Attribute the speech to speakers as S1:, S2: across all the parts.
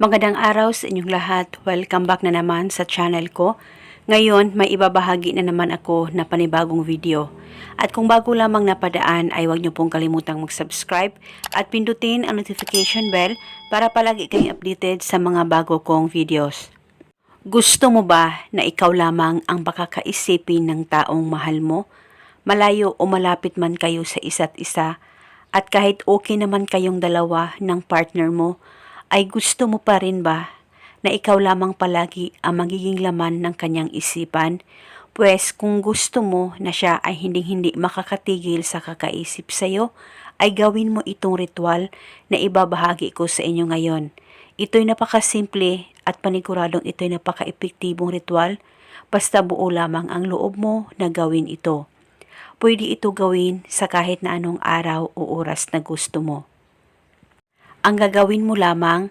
S1: Magandang araw sa inyong lahat. Welcome back na naman sa channel ko. Ngayon, may ibabahagi na naman ako na panibagong video. At kung bago lamang napadaan ay huwag niyo pong kalimutang mag-subscribe at pindutin ang notification bell para palagi kayong updated sa mga bago kong videos. Gusto mo ba na ikaw lamang ang pakakaisipin ng taong mahal mo? Malayo o malapit man kayo sa isa't isa at kahit okay naman kayong dalawa ng partner mo, ay gusto mo pa rin ba na ikaw lamang palagi ang magiging laman ng kanyang isipan? Pwes kung gusto mo na siya ay hinding-hindi makakatigil sa kakaisip sa'yo, ay gawin mo itong ritual na ibabahagi ko sa inyo ngayon. Ito'y napakasimple at paniguradong ito'y napaka-epektibong ritual basta buo lamang ang loob mo na gawin ito. Pwede ito gawin sa kahit na anong araw o oras na gusto mo. Ang gagawin mo lamang,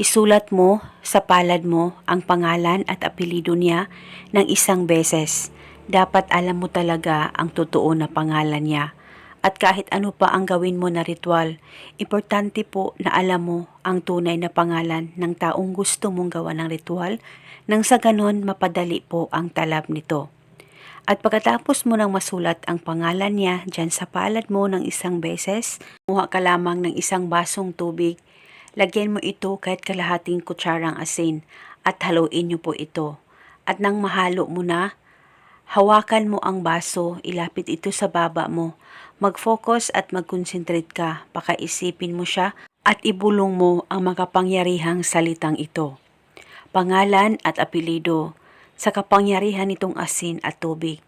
S1: isulat mo sa palad mo ang pangalan at apelido niya ng isang beses. Dapat alam mo talaga ang totoo na pangalan niya. At kahit ano pa ang gawin mo na ritual, importante po na alam mo ang tunay na pangalan ng taong gusto mong gawa ng ritual nang sa ganon mapadali po ang talab nito. At pagkatapos mo nang masulat ang pangalan niya dyan sa palad mo ng isang beses, muha ka lamang ng isang basong tubig, lagyan mo ito kahit kalahating kutsarang asin at haluin niyo po ito. At nang mahalo mo na, hawakan mo ang baso, ilapit ito sa baba mo, mag-focus at mag-concentrate ka, pakaisipin mo siya at ibulong mo ang makapangyarihang salitang ito. Pangalan at apelido, sa kapangyarihan nitong asin at tubig.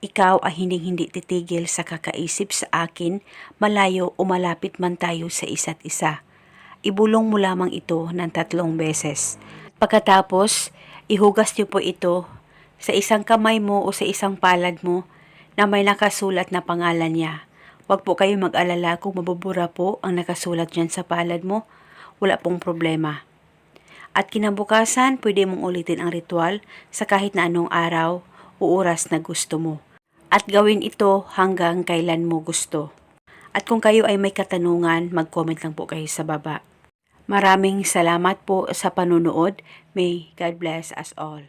S1: Ikaw ay hindi-hindi titigil sa kakaisip sa akin, malayo o malapit man tayo sa isa't isa. Ibulong mo lamang ito ng tatlong beses. Pagkatapos, ihugas niyo po ito sa isang kamay mo o sa isang palad mo na may nakasulat na pangalan niya. Huwag po kayo mag-alala kung mabubura po ang nakasulat dyan sa palad mo. Wala pong problema. At kinabukasan, pwede mong ulitin ang ritual sa kahit na anong araw o oras na gusto mo. At gawin ito hanggang kailan mo gusto. At kung kayo ay may katanungan, mag-comment lang po kayo sa baba. Maraming salamat po sa panunood. May God bless us all.